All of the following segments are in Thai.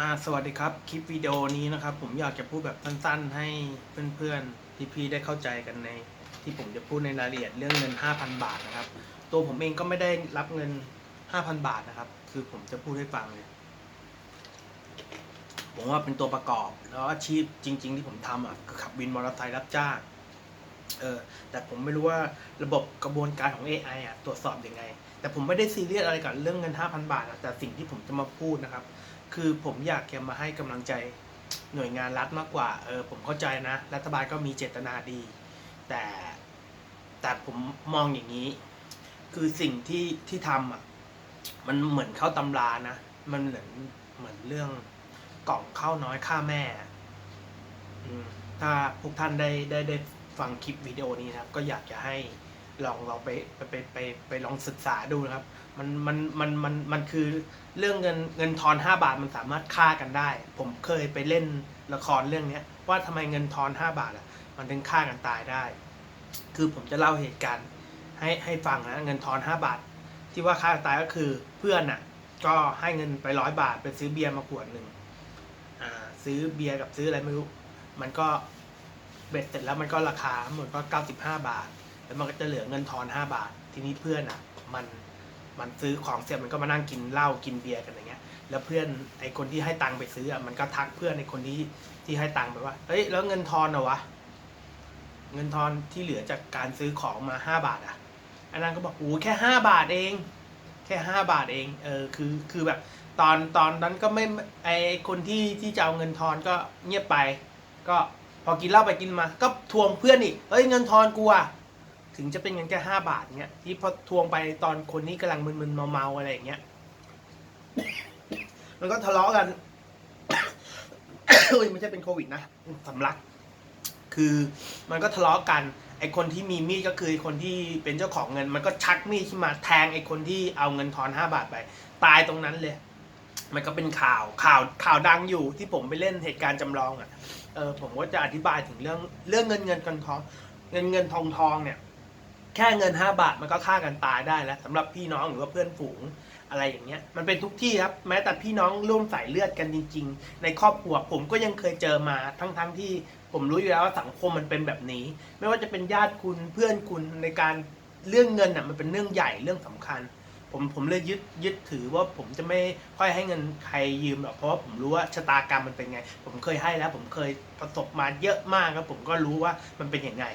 อ่าสวัสดีครับ คลิปวิดีโอนี้นะครับ ผมอยากจะพูดแบบสั้นๆ ให้เพื่อนๆ พี่ๆ ได้เข้าใจกันใน ที่ผมจะพูดในรายละเอียดเรื่องเงิน 5,000 บาทนะครับ ตัวผมเองก็ไม่ได้รับเงิน 5,000 บาทนะครับ คือผมจะพูดให้ฟังเลยผมว่าเป็นตัวประกอบ แล้วอาชีพจริง ๆ ที่ผมทำอะคือขับวินมอเตอร์ไซค์รับจ้างเออแต่ผมไม่รู้ว่าระบบกระบวนการของ AI อะตรวจสอบยังไง แต่ผมไม่ได้ซีเรียสอะไรกับเรื่องเงิน 5,000 บาทอะแต่สิ่งที่ผมจะมาพูดนะครับ คือผมอยากจะมาให้กำลังใจหน่วยงานรัฐมากกว่า เออผมเข้าใจนะ รัฐบาลก็มีเจตนาดี แต่แต่ผมมองอย่างนี้ คือสิ่งที่ที่ทำอะมันเหมือนเข้าตำรานะ มันเหมือนเหมือนเรื่องกล่องข้าวน้อยฆ่าแม่อืมถ้าพวกท่านได้ได้ได้ฟังคลิปวิดีโอนี้นะครับ ก็อยากจะให้ ลองลองไปไปไปไปไปลองศึกษาดูนะครับ มันมันมันมันมันคือเรื่องเงินเงินทอน 5 บาทมันสามารถฆ่ากันได้ ผมเคยไปเล่นละครเรื่องเนี้ย ว่าทำไมเงินทอน 5 บาทอะ มันถึงฆ่ากันตายได้ คือผมจะเล่าเหตุการณ์ให้ให้ฟังนะเงินทอน 5 บาท ที่ว่าฆ่ากันตายก็คือเพื่อนอะก็ให้เงินไปร้อยบาทไปซื้อเบียร์มาขวดหนึ่งอ่าซื้อเบียร์กับซื้ออะไรไม่รู้ มันก็เบ็ดเสร็จแล้วมันก็ราคาหมดก็95บาท แล้วมันก็จะเหลือเงินทอน5บาท ทีนี้เพื่อนอะมันมันซื้อของเสร็จมันก็มานั่งกินเหล้ากินเบียร์กันอย่างเงี้ย แล้วเพื่อนไอคนที่ให้ตังค์ไปซื้ออะมันก็ทักเพื่อนไอคนที่ที่ให้ตังค์ไปว่าเฮ้ยแล้วเงินทอนเหรอวะเงินทอนที่เหลือจากการซื้อของมาห้าบาทอะอันนั้นก็บอกโอ้แค่ห้าบาทเอง แค่ห้าบาทเองเออคือคือแบบตอนตอนนั้นก็ไม่ไอคนที่ที่จะเอาเงินทอนก็เงียบไป ก็พอกินเหล้าไปกินมา ก็ทวงเพื่อนอีกเอ้ยเงินทอนกูอะ ถึงจะเป็นเงินแค่ห้าบาทเนี้ยที่พอทวงไปตอนคนนี้กำลังมึนๆเมาๆอะไรอย่างเงี้ยมันก็ทะเลาะกันเฮ้ยไม่ใช่เป็นโควิดนะสำลัก คือมันก็ทะเลาะกัน ไอคนที่มีมีดก็คือคนที่เป็นเจ้าของเงิน มันก็ชักมีดขึ้นมาแทงไอคนที่เอาเงินทอนห้าบาทไป ตายตรงนั้นเลย มันก็เป็นข่าวข่าวข่าวดังอยู่ที่ผมไปเล่นเหตุการณ์จำลองอะเออผมก็จะอธิบายถึงเรื่องเรื่องเงินเงินกันทองเงินเงินทองทองเนี่ย แค่เงิน 5 บาทมันก็ฆ่ากันตายได้แล้วสำหรับพี่น้องหรือว่าเพื่อนฝูงอะไรอย่างเงี้ย มันเป็นทุกที่ครับ แม้แต่พี่น้องร่วมสายเลือดกันจริง ๆ ในครอบครัวผมก็ยังเคยเจอมาทั้งๆทที่ผมรู้อยู่แล้วว่าสังคมมันเป็นแบบนี้ ไม่ว่าจะเป็นญาติคุณเพื่อนคุณในการเรื่องเงินอะมันเป็นเรื่องใหญ่เรื่องสำคัญ ผมผมเลยยึดยึดถือว่าผมจะไม่ค่อยให้เงินใครยืมหรอกเพราะว่าผมรู้ว่าชะตากรรมมันเป็นไง ผมเคยให้แล้ว ผมเคยประสบมาเยอะมากครับผมก็รู้ว่ามันเป็นยังไง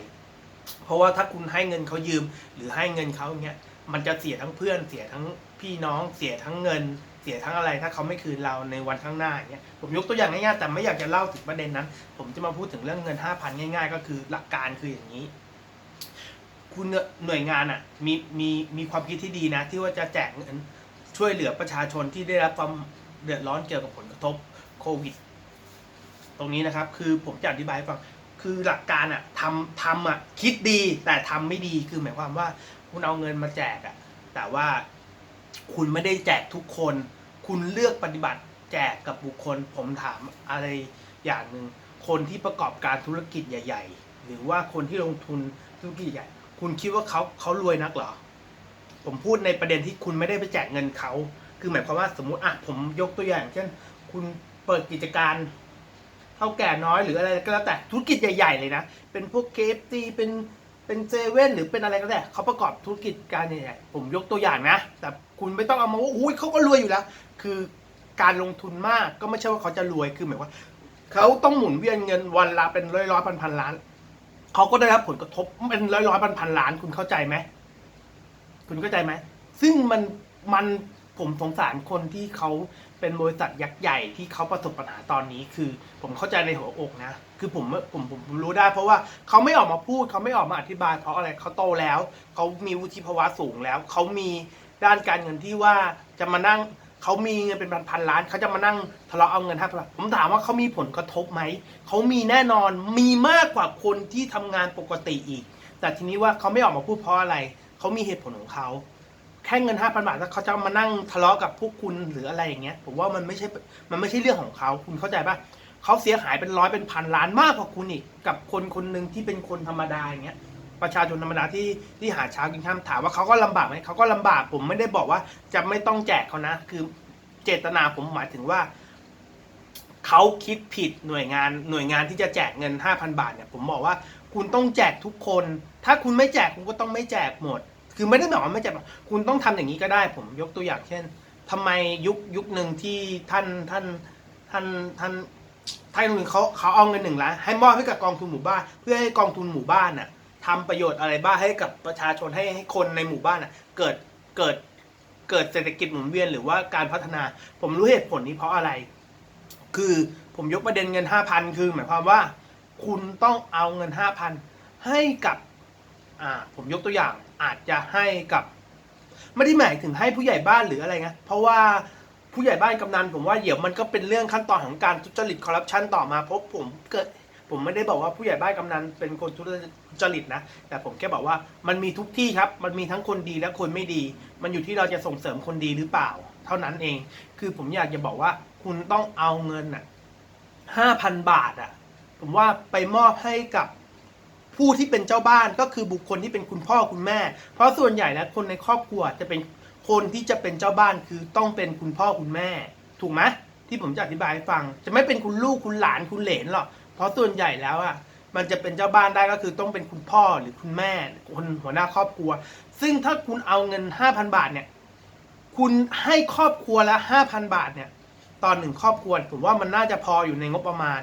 เพราะว่าถ้าคุณให้เงินเขายืม หรือให้เงินเขาอย่างเงี้ยมันจะเสียทั้งเพื่อนเสียทั้งพี่น้องเสียทั้งเงิน เสียทั้งอะไรถ้าเขาไม่คืนเราในวันข้างหน้าอย่างเงี้ยผมยกตัวอย่างง่ายๆแต่ไม่อยากจะเล่าถึงประเด็นนั้น ผมจะมาพูดถึงเรื่องเงินห้าพันง่าย ๆ ก็คือหลักการคืออย่างนี้ คุณหน่วยงานอะมีมีมีความคิดที่ดีนะ ที่ว่าจะแจกเงินช่วยเหลือประชาชนที่ได้รับความเดือดร้อนเกี่ยวกับผลกระทบโควิด ตรงนี้นะครับ คือผมจะอธิบายให้ฟัง คือหลักการอะทำทำอะคิดดีแต่ทำไม่ดีคือหมายความว่า คุณเอาเงินมาแจกอะแต่ว่าคุณไม่ได้แจกทุกคน คุณเลือกปฏิบัติแจกกับบุคคล ผมถามอะไรอย่างหนึ่งคนที่ประกอบการธุรกิจใหญ่ ๆ หรือว่าคนที่ลงทุนธุรกิจใหญ่ คุณคิดว่าเขาเขารวยนักเหรอ ผมพูดในประเด็นที่คุณไม่ได้ไปแจกเงินเขา คือหมายความว่าสมมุติอะผมยกตัวอย่าง เช่น คุณเปิดกิจการ ท่าแก่น้อยหรืออะไรก็แล้วแต่ธุรกิจใหญ่ ๆ เลยนะ เป็นพวกเคฟซีเป็นเป็นเซเว่นหรือเป็นอะไรก็ได้เขาประกอบธุรกิจการใหญ่ๆผมยกตัวอย่างนะ แต่คุณไม่ต้องเอามาว่าอุ้ยเขาก็รวยอยู่แล้ว คือการลงทุนมากก็ไม่ใช่ว่าเขาจะรวยคือหมายว่าเขาต้องหมุนเวียนเงินวันละเป็นร้อยร้อยพันพันล้านเขาก็ได้รับผลกระทบเป็นร้อยร้อยพันพันล้านคุณเข้าใจไหมคุณเข้าใจไหมซึ่งมันมันผมสงสารคนที่เขา เป็นบริษัทยักษ์ใหญ่ที่เขาประสบปัญหาตอนนี้คือ ผมเข้าใจในหัวอกนะ คือผมผมผมผมรู้ได้ เพราะว่าเขาไม่ออกมาพูดเขาไม่ออกมาอธิบาย เพราะอะไรเขาโตแล้วเขามีวุฒิภาวะสูงแล้วเขามีด้านการเงินที่ว่าจะมานั่งเขามีเงินเป็นพันพันล้านเขาจะมานั่งทะเลาะเอาเงินห้าพันผมถามว่าเขามีผลกระทบไหมเขามีแน่นอนมีมากกว่าคนที่ทำงานปกติอีก แต่ทีนี้ว่าเขาไม่ออกมาพูดเพราะอะไรเขามีเหตุผลของเขา แค่เงินห้าพันบาทแล้วเขาจะมานั่งทะเลาะกับพวกคุณหรืออะไรอย่างเงี้ย ผมว่ามันไม่ใช่ มันไม่ใช่เรื่องของเขาคุณเข้าใจปะเขาเสียหายเป็นร้อยเป็นพันล้านมากกว่าคุณอีก กับคนคนหนึ่งที่เป็นคนธรรมดาอย่างเงี้ย ประชาชนธรรมดาที่ที่หาเช้ากินข้ามถามว่าเขาก็ลำบากไหมเขาก็ลำบากผมไม่ได้บอกว่าจะไม่ต้องแจกเขานะ คือเจตนาผมหมายถึงว่าเขาคิดผิดหน่วยงานหน่วยงานที่จะแจกเงิน 5,000 บาทเนี่ยผมบอกว่าคุณต้องแจกทุกคน ถ้าคุณไม่แจกคุณก็ต้องไม่แจกหมด คือไม่ได้หมายว่าไม่แจกหมดคุณต้องทำอย่างนี้ก็ได้ ผมยกตัวอย่างเช่นทำไมยุคยุคหนึ่งที่ท่านท่านท่านท่านท่านหนึ่งเขาเขาเอาเงินหนึ่งล้านให้มอบให้กับกองทุนหมู่บ้าน เพื่อให้กองทุนหมู่บ้านน่ะทำประโยชน์อะไรบ้างให้กับประชาชนให้ให้คนในหมู่บ้านน่ะ เกิดเกิดเกิดเศรษฐกิจหมุนเวียนหรือว่าการพัฒนา ผมรู้เหตุผลนี้เพราะอะไร คือผมยกประเด็นเงินห้าพันคือ หมายความว่า คุณต้องเอาเงินห้าพันให้กับ อ่า ผมยกตัวอย่าง อาจจะให้กับไม่ได้หมายถึงให้ผู้ใหญ่บ้านหรืออะไรนะเพราะว่าผู้ใหญ่บ้านกำนันผมว่าเดี๋ยวมันก็เป็นเรื่องขั้นตอนของการทุจริตคอร์รัปชันต่อมาเพราะผมเกิดผมไม่ได้บอกว่าผู้ใหญ่บ้านกำนันเป็นคนทุจริตนะ แต่ผมแค่บอกว่ามันมีทุกที่ครับ มันมีทั้งคนดีและคนไม่ดี มันอยู่ที่เราจะส่งเสริมคนดีหรือเปล่า เท่านั้นเอง คือผมอยากจะบอกว่าคุณต้องเอาเงินอะห้าพันบาทอะ ผมว่าไปมอบให้กับ ผู้ที่เป็นเจ้าบ้านก็คือบุคคลที่เป็นคุณพ่อคุณแม่ เพราะส่วนใหญ่แล้วคนในครอบครัวจะเป็นคนที่จะเป็นเจ้าบ้านคือต้องเป็นคุณพ่อคุณแม่ ถูกไหมที่ผมจะอธิบายให้ฟัง จะไม่เป็นคุณลูกคุณหลานคุณเหลนหรอกเพราะส่วนใหญ่แล้วอะมันจะเป็นเจ้าบ้านได้ก็คือต้องเป็นคุณพ่อหรือคุณแม่คนหัวหน้าครอบครัว ซึ่งถ้าคุณเอาเงินห้าพันบาทเนี่ยคุณให้ครอบครัวละห้าพันบาทเนี่ยตอนหนึ่งครอบครัวผมว่ามันน่าจะพออยู่ในงบประมาณ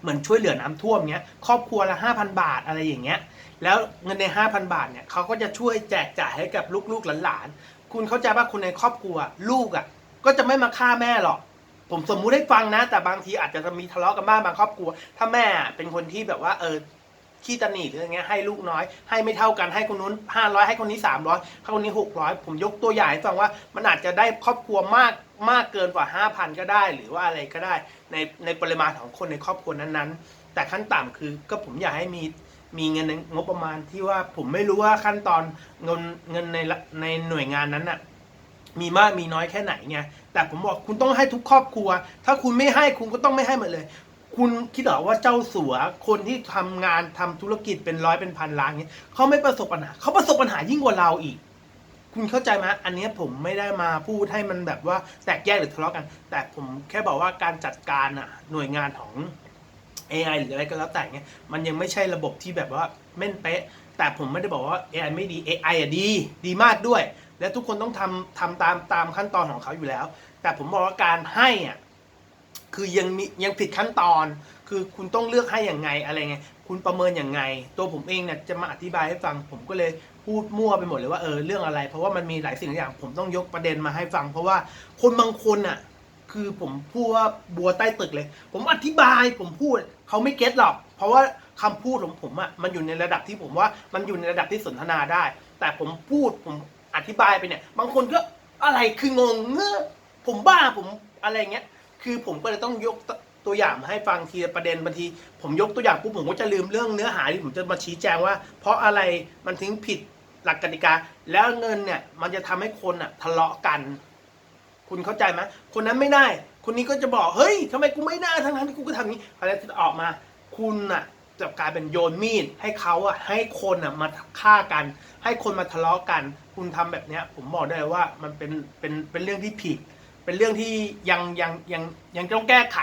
เหมือนช่วยเหลือน้ำท่วมเงี้ยครอบครัวละห้าพันบาทอะไรอย่างเงี้ยแล้วเงินในห้าพันบาทเนี่ยเขาก็จะช่วยแจกจ่ายให้กับลูกๆหลานๆคุณเข้าใจว่าคนในครอบครัวลูกอะก็จะไม่มาฆ่าแม่หรอก ผมสมมุติให้ฟังนะ แต่บางทีอาจจะมีทะเลาะกันบ้างบางครอบครัว ถ้าแม่เป็นคนที่แบบว่าเออขี้ตนีหรืออะไรเงี้ยให้ลูกน้อย ให้ไม่เท่ากันให้คนนู้นห้าร้อยให้คนนี้สามร้อยให้คนนี้หกร้อยผมยกตัวอย่างให้ฟังว่ามันอาจจะได้ครอบครัวมาก มากเกินกว่าห้าพันก็ได้ หรือว่าอะไรก็ได้ในในปริมาณของคนในครอบครัวนั้นๆ แต่ขั้นต่ำคือก็ผมอยากให้มีมีเงินงบประมาณที่ว่าผมไม่รู้ว่าขั้นตอนเงินเงินในในหน่วยงานนั้นน่ะมีมากมีน้อยแค่ไหนไงแต่ผมบอกคุณต้องให้ทุกครอบครัว ถ้าคุณไม่ให้คุณก็ต้องไม่ให้หมดเลย คุณคิดหรอว่าเจ้าสัวคนที่ทำงานทำธุรกิจเป็นร้อยเป็นพันล้านเนี้ยเขาไม่ประสบปัญหาเขาประสบปัญหายิ่งกว่าเราอีก คุณเข้าใจไหมอันนี้ผมไม่ได้มาพูดให้มันแบบว่าแตกแยกหรือทะเลาะกัน แต่ผมแค่บอกว่าการจัดการอะหน่วยงานของ AI หรืออะไรก็แล้วแต่เนี้ยมันยังไม่ใช่ระบบที่แบบว่าแม่นเป๊ะ แต่ผมไม่ได้บอกว่า AI ไม่ดี AI อะดี ดีมากด้วย และทุกคนต้องทำทำตามตามขั้นตอนของเขาอยู่แล้ว แต่ผมบอกว่าการให้อะคือยังมียังผิดขั้นตอน คือคุณต้องเลือกให้อย่างไงอะไรไง คุณประเมินอย่างไง ตัวผมเองเนี่ยจะมาอธิบายให้ฟัง ผมก็เลย พูดมั่วไปหมดเลยว่าเออเรื่องอะไร เพราะว่ามันมีหลายสิ่งหลายอย่าง ผมต้องยกประเด็นมาให้ฟัง เพราะว่าคนบางคนอะ คือผมพูดว่าบัวใต้ตึกเลย ผมอธิบายผมพูดเขาไม่เก็ตหรอก เพราะว่าคำพูดของผมอะมันอยู่ในระดับที่ผมว่ามันอยู่ในระดับที่สนทนาได้ แต่ผมพูดผมอธิบายไปเนี่ย บางคนก็อะไรคืองงเงือผมบ้าผมอะไรเงี้ย คือผมก็เลยต้องยกตัวอย่างมาให้ฟังทีละประเด็นบางที ผมยกตัวอย่างปุ๊บผมก็จะลืมเรื่องเนื้อหาที่ผมจะมาชี้แจงว่า เพราะอะไรมันถึงผิด หลักกติกา แล้วเงินเนี่ยมันจะทำให้คนอะทะเลาะกัน คุณเข้าใจไหมคนนั้นไม่ได้ คนนี้ก็จะบอกเฮ้ยทำไมกูไม่ได้ทั้งนั้นที่กูก็ทำนี้อะไรที่ออกมา คุณน่ะจะกลายเป็นโยนมีดให้เขาอะให้คนอะมาฆ่ากัน ให้คนมาทะเลาะกัน คุณทำแบบเนี้ย ผมบอกได้ว่ามันเป็นเป็นเป็นเรื่องที่ผิด เป็นเรื่องที่ยังยังยังยังต้องแก้ไข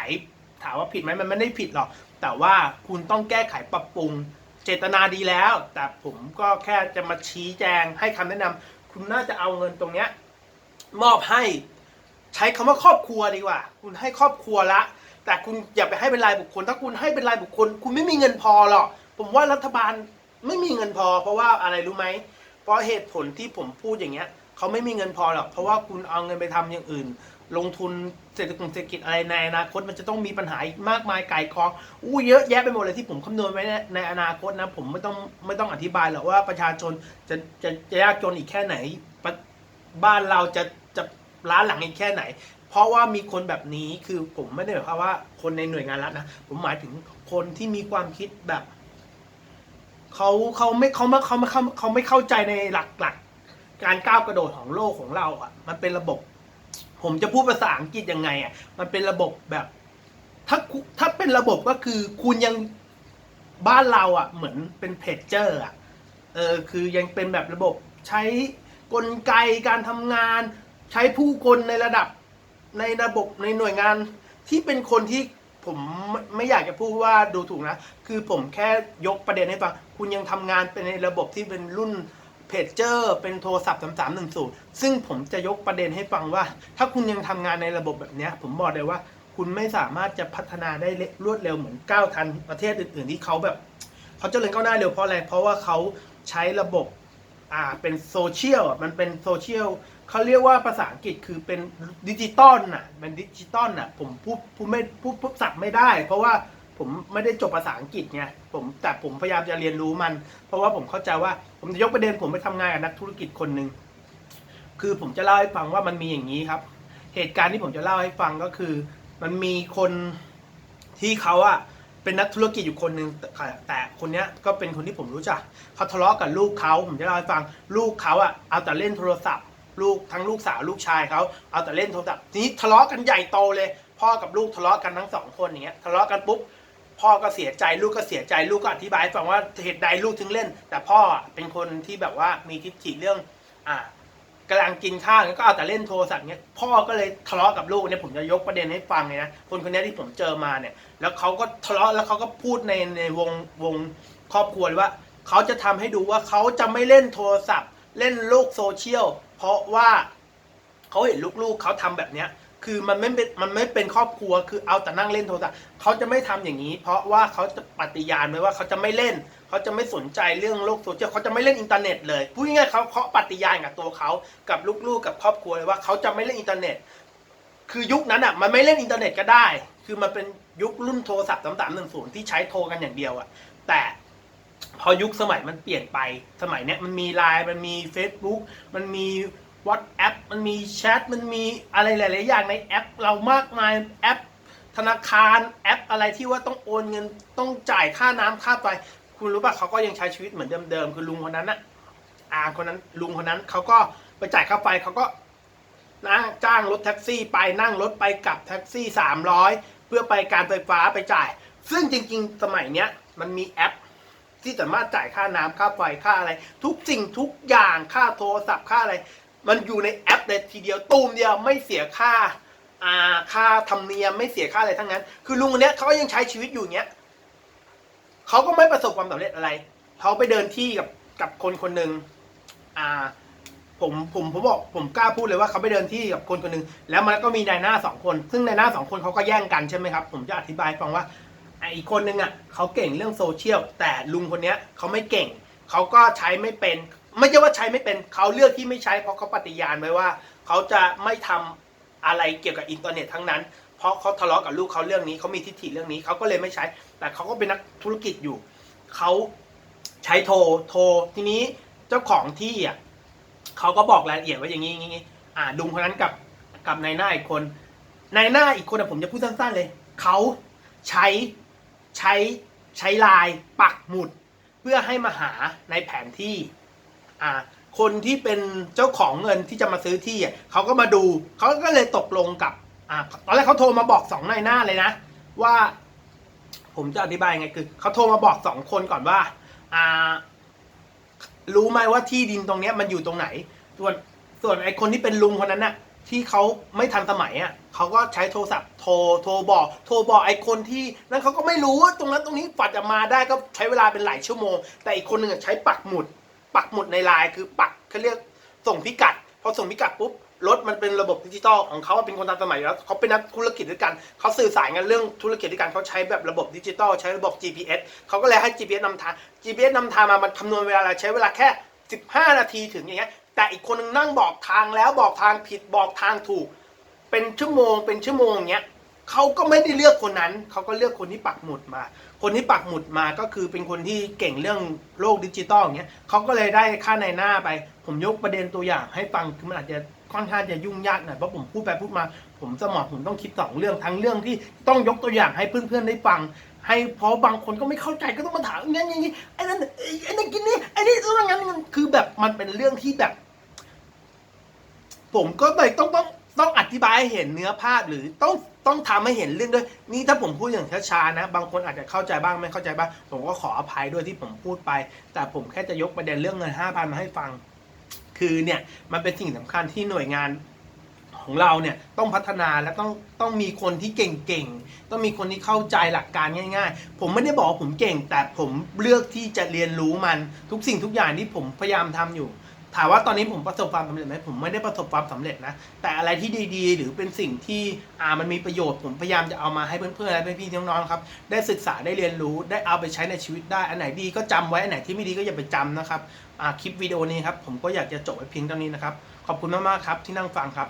ถามว่าผิดไหมมันไม่ได้ผิดหรอกแต่ว่าคุณต้องแก้ไขปรับปรุง เจตนาดีแล้ว แต่ผมก็แค่จะมาชี้แจงให้คำแนะนำคุณน่าจะเอาเงินตรงเนี้ยมอบให้ใช้คำว่าครอบครัวดีกว่า คุณให้ครอบครัวละ แต่คุณอย่าไปให้เป็นรายบุคคล ถ้าคุณให้เป็นรายบุคคล คุณไม่มีเงินพอหรอกผมว่ารัฐบาลไม่มีเงินพอ เพราะว่าอะไรรู้ไหมเพราะเหตุผลที่ผมพูดอย่างเงี้ย เขาไม่มีเงินพอหรอก เพราะว่าคุณเอาเงินไปทำอย่างอื่น ลงทุนเศรษฐกิจเศรษฐกิจอะไรในอนาคตมันจะต้องมีปัญหาอีกมากมายไก่กองอู้เยอะแยะไปหมดเลยที่ผมคำนวณไว้ในอนาคตนะ ผมไม่ต้องไม่ต้องอธิบายหรอกว่าประชาชนจะจะจะยากจนอีกแค่ไหน บ้านเราจะจะล้าหลังอีกแค่ไหน เพราะว่ามีคนแบบนี้คือผมไม่ได้หมายความว่าคนในหน่วยงานรัฐนะ ผมหมายถึงคนที่มีความคิดแบบเขาเขาไม่เขาไม่เขาไม่เขาไม่เข้าใจในหลักหลัก การก้าวกระโดดของโลกของเราอะ มันเป็นระบบ ผมจะพูดภาษาอังกฤษยังไงอะ มันเป็นระบบแบบ ถ้าถ้าเป็นระบบก็คือคุณยังบ้านเราอะ เหมือนเป็นเพจเจอร์อะเออคือยังเป็นแบบระบบใช้กลไกการทำงาน ใช้ผู้คนในระดับในระบบในหน่วยงานที่เป็นคนที่ผมไม่อยากจะพูดว่าดูถูกนะ คือผมแค่ยกประเด็นให้ฟัง คุณยังทำงานเป็นในระบบที่เป็นรุ่น เพจเจอร์เป็นโทรศัพท์3310 ซึ่งผมจะยกประเด็นให้ฟังว่า ถ้าคุณยังทำงานในระบบแบบนี้ ผมบอกเลยว่า คุณไม่สามารถจะพัฒนาได้รวดเร็วเหมือนก้าวทันประเทศอื่น ๆ ที่เขาแบบเขาเจริญก้าวหน้าเร็วเพราะอะไร เพราะว่าเขาใช้ระบบอ่าเป็นโซเชียลมันเป็นโซเชียลเขาเรียกว่าภาษาอังกฤษคือเป็นดิจิตอลน่ะเป็นดิจิตอลน่ะผมพูดพูดไม่พูดพูดสับไม่ได้ เพราะว่า ผมไม่ได้จบภาษาอังกฤษไงผมแต่ผมพยายามจะเรียนรู้มัน เพราะว่าผมเข้าใจว่าผมจะยกประเด็นผมไปทำงานกับนักธุรกิจคนหนึ่งคือผมจะเล่าให้ฟังว่ามันมีอย่างนี้ครับ เหตุการณ์ที่ผมจะเล่าให้ฟังก็คือ มันมีคนที่เขาอะเป็นนักธุรกิจอยู่คนหนึ่งแต่แตคนนี้ก็เป็นคนที่ผมรู้จักเขาทะเลาะกับลูกเขาผมจะเล่าให้ฟังลูกเขาอะเอาแต่เล่นโทรศัพท์ลูกทั้งลูกสาวลูกชายเขาเอาแต่เล่นโทรศัพท์ทีนี้ทะเลาะกันใหญ่โตเลย พ่อกับลูกทะเลาะกันทั้งสองคนอย่างเงี้ยทะเลาะกันปุ๊บ พ่อก็เสียใจลูกก็เสียใจลูกก็อธิบายฟังว่าเหตุใดลูกถึงเล่น แต่พ่อเป็นคนที่แบบว่ามีทิฏฐิเรื่อง อ่ากำลังกินข้าวก็เอาแต่เล่นโทรศัพท์เนี้ยพ่อก็เลยทะเลาะกับลูกเนี่ยผมจะยกประเด็นให้ฟังเลยนะคนคนนี้ที่ผมเจอมาเนี่ย แล้วเขาก็ทะเลาะแล้วเขาก็พูดในในวงวงครอบครัวเลยว่าเขาจะทำให้ดูว่าเขาจะไม่เล่นโทรศัพท์ เล่นโลกโซเชียลเพราะว่าเขาเห็นลูกๆเขาทำแบบเนี้ย คือมันไม่เป็นมันไม่เป็นครอบครัวคือเอาแต่นั่งเล่นโทรศัพท์เขาจะไม่ทำอย่างนี้ เพราะว่าเขาจะปฏิญาณไว้ว่าเขาจะไม่เล่น เขาจะไม่สนใจเรื่องโลกโซเชียลเขาจะไม่เล่นอินเทอร์เน็ตเลยพูดง่ายๆเขาเขาปฏิญาณกับตัวเขากับลูกๆกับครอบครัวเลยว่าเขาจะไม่เล่นอินเทอร์เน็ต คือยุคนั้นอะมันไม่เล่นอินเทอร์เน็ตก็ได้ คือมันเป็นยุครุ่นโทรศัพท์สามสามหนึ่งศูนย์ที่ใช้โทรกันอย่างเดียวอะ แต่พอยุคสมัยมันเปลี่ยนไปสมัยเนี้ยมันมีไลน์มันมี Facebook มันมี WhatsApp มันมีแชทมันมีอะไรหลาย ๆ อย่างในแอป เรามากมายแอป ธนาคารแอปอะไรที่ว่าต้องโอนเงินต้องจ่ายค่าน้ำค่าไฟคุณรู้ป่ะเขาก็ยังใช้ชีวิตเหมือนเดิมๆคือลุงคนนั้นนะอาคนนั้นลุงคนนั้นเขาก็ไปจ่ายค่าไฟเขาก็นั่งจ้างรถแท็กซี่ไปนั่งรถไปกลับแท็กซี่สามร้อยเพื่อไปการไฟฟ้าไปจ่าย ซึ่งจริง ๆ สมัยเนี้ยมันมีแอป ที่สามารถจ่ายค่าน้ำค่าไฟค่าอะไร ทุกสิ่งทุกอย่างค่าโทรศัพท์ค่าอะไร มันอยู่ในแอปเลยทีเดียวตูมเดียวไม่เสียค่าอ่าค่าธรรมเนียมไม่เสียค่าอะไรทั้งนั้น คือลุงคนเนี้ยเขาก็ยังใช้ชีวิตอยู่เงี้ยเขาก็ไม่ประสบความสำเร็จอะไรเขาไปเดินที่กับกับคนคนหนึ่งอ่า ผมผมผมบอกผมกล้าพูดเลยว่าเขาไปเดินที่กับคนคนหนึ่งแล้วมันก็มีนายหน้าสองคน ซึ่งนายหน้าสองคนเขาก็แย่งกันใช่ไหมครับผมจะอธิบายฟังว่าไออีกคนนึงอะเขาเก่งเรื่องโซเชียลแต่ลุงคนเนี้ยเขาไม่เก่งเขาก็ใช้ไม่เป็น ไม่ใช่ว่าใช้ไม่เป็นเขาเลือกที่ไม่ใช้เพราะเขาปฏิญาณไว้ว่า เขาจะไม่ทำอะไรเกี่ยวกับอินเทอร์เน็ตทั้งนั้น เพราะเขาทะเลาะกับลูกเขาเรื่องนี้เขามีทิฏฐิเรื่องนี้เขาก็เลยไม่ใช้ แต่เขาก็เป็นนักธุรกิจอยู่เขาใช้โทรโทรทีนี้เจ้าของที่อะเขาก็บอกรายละเอียดว่าอย่างนี้อย่างนี้อ่าลุงคนนั้นกับกับนายหน้าอีกคนนายหน้าอีกคนอะผมจะพูดสั้นๆเลยเขาใช้ใช้ใช้ลายปักหมุด เพื่อให้มาหาในแผนที่ อ่าคนที่เป็นเจ้าของเงินที่จะมาซื้อที่เขาก็มาดูเขาก็เลยตกลงกับอ่าตอนแรกเขาโทรมาบอกสองนายหน้าเลยนะ ว่า ผมจะอธิบายไงคือเขาโทรมาบอกสองคนก่อนว่าอ่า รู้ไหมว่าที่ดินตรงเนี้ยมันอยู่ตรงไหน ส่วนส่วนไอ้คนที่เป็นลุงคนนั้นน่ะ ที่เขาไม่ทันสมัยอะเขาก็ใช้โทรศัพท์โทรโทรบอก โทรบอกไอ้คนที่นั่นเขาก็ไม่รู้ว่าตรงนั้นตรงนี้ฝัดจะมาได้ก็ใช้เวลาเป็นหลายชั่วโมง แต่อีกคนหนึ่งใช้ปักหมุด ปักหมุดในไลน์คือปักเขาเรียกส่งพิกัดพอส่งพิกัดปุ๊บรถมันเป็นระบบดิจิตอลของเขาเป็นคนทันสมัยแล้วเขาเป็นนักธุรกิจด้วยกันเขาสื่อสารกันเรื่องธุรกิจด้วยกันเขาใช้แบบระบบดิจิตอลใช้ระบบ GPS เขาก็เลยให้ GPS นำทาง GPS นำทางมามันคำนวณเวลาใช้เวลาแค่ 15 นาทีถึงอย่างเงี้ยแต่อีกคนนึงนั่งบอกทางแล้วบอกทางผิดบอกทางถูก เป็นชั่วโมงเป็นชั่วโมงอย่างเงี้ยเขาก็ไม่ได้เลือกคนนั้น เขาก็เลือกคนที่ปักหมุดมา คนที่ปักหมุดมาก็คือเป็นคนที่เก่งเรื่องโลกดิจิตอลอย่างเงี้ยเขาก็เลยได้ค่าในหน้าไป ผมยกประเด็นตัวอย่างให้ฟังคือมันอาจจะค่อนข้างจะยุ่งยากหน่อยเพราะผมพูดไปพูดมา ผมสมองผมต้องคิดสองเรื่องทั้งเรื่องที่ต้องยกตัวอย่างให้เพื่อนๆได้ฟัง ให้เพราะบางคนก็ไม่เข้าใจก็ต้องมาถามอย่างนี้อย่างนี้ไอ้นั่นไอ้นั่นกินนี่ไอ้นี่ต้องงั้นคือแบบมันเป็นเรื่องที่แบบ ผมก็เลยต้องต้องต้องอธิบายให้เห็นเนื้อภาพหรือต้อง ต้องทำให้เห็นเรื่องด้วย นี่ถ้าผมพูดอย่างช้าๆนะ บางคนอาจจะเข้าใจบ้างไม่เข้าใจบ้าง ผมก็ขออภัยด้วยที่ผมพูดไป แต่ผมแค่จะยกประเด็นเรื่องเงินห้าพันมาให้ฟัง คือเนี่ยมันเป็นสิ่งสำคัญที่หน่วยงานของเราเนี่ยต้องพัฒนาและต้องต้องมีคนที่เก่งๆ ต้องมีคนที่เข้าใจหลักการง่าย ๆ ผมไม่ได้บอกผมเก่ง แต่ผมเลือกที่จะเรียนรู้มันทุกสิ่งทุกอย่างที่ผมพยายามทำอยู่ ถามว่าตอนนี้ผมประสบความสำเร็จไหมผมไม่ได้ประสบความสำเร็จนะ แต่อะไรที่ดีๆ หรือเป็นสิ่งที่อ่ามันมีประโยชน์ ผมพยายามจะเอามาให้เพื่อนๆและพี่ๆน้องๆครับ ได้ศึกษาได้เรียนรู้ได้เอาไปใช้ในชีวิตได้ อันไหนดีก็จำไว้ อันไหนที่ไม่ดีก็อย่าไปจำนะครับอ่าคลิปวิดีโอนี้ครับผมก็อยากจะจบไว้เพียงเท่านี้นะครับ ขอบคุณมากๆครับที่นั่งฟังครับ